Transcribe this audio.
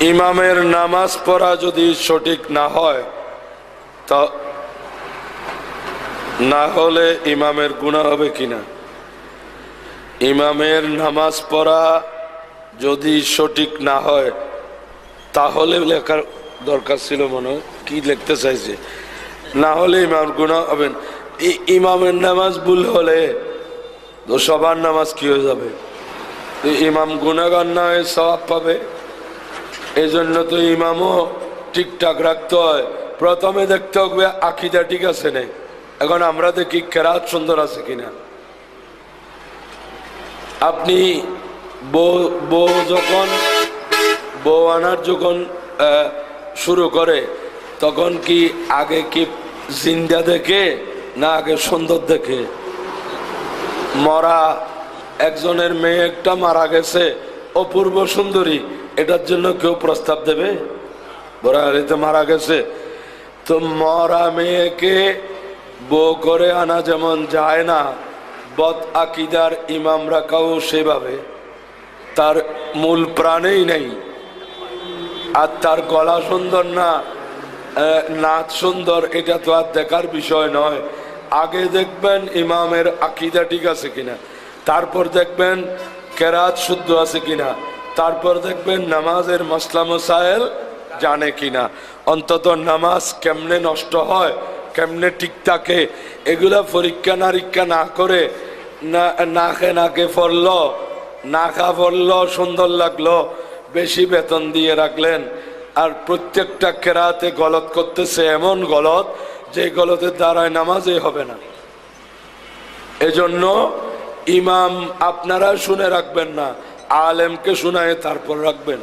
ইমামের নামাজ পড়া যদি সঠিক না হয়, তা না হলে ইমামের গুণা হবে কিনা? ইমামের নামাজ পড়া যদি সঠিক না হয়, তাহলে লেখার দরকার ছিল মনে। কি লিখতে চাইছে? না হলে ইমাম গুণা হবেন ইমামের নামাজ ভুল হলে সবার নামাজ কি হয়ে যাবে? ইমাম গুণাগার না হয়ে সবাব পাবে? এই জন্য তো ইমামও ঠিকঠাক রাখতে হয়। প্রথমে দেখতে হবে আকিদা ঠিক আছে নেই। এখন আমরা দেখি কেরাত সুন্দর আছে কিনা। আপনি বউ বউ যখন, বউ আনার যখন শুরু করে, তখন কি আগে কি জিন্দা দেখে না আগে সুন্দর দেখে? মরা একজনের মেয়ে একটা মারা গেছে, অপূর্ব সুন্দরী। এটার জন্য কেউ প্রস্তাব দেবে? মারা গেছে। তো মরা মেয়েকে বউ করে আনা যেমন যায় না, বদ আকিদার ইমাম রাখাও সেভাবে। তার মূল প্রাণেই নেই। আর তার গলা সুন্দর না নাচ সুন্দর, এটা তো আর দেখার বিষয় নয়। আগে দেখবেন ইমামের আকিদা ঠিক আছে কিনা, তারপর দেখবেন কেরাত শুদ্ধ আছে কিনা। তারপর দেখবেন নামাজের মসলা মসাইল জানে কিনা। অন্তত নামাজ কেমনে নষ্ট হয়, কেমনে ঠিক থাকে, এগুলা পরীক্ষা নারীক্ষা না করে নাকে নাকে পড়ল নাকা পড়ল, সুন্দর লাগল, বেশি বেতন দিয়ে রাখলেন। আর প্রত্যেকটা কেরাতে গলত করতেছে এমন গলত, যে গলতের দ্বারায় নামাজই হবে না। এজন্য ইমাম আপনারা শুনে রাখবেন না আলেমকে শুনায় তারপর রাখবেন।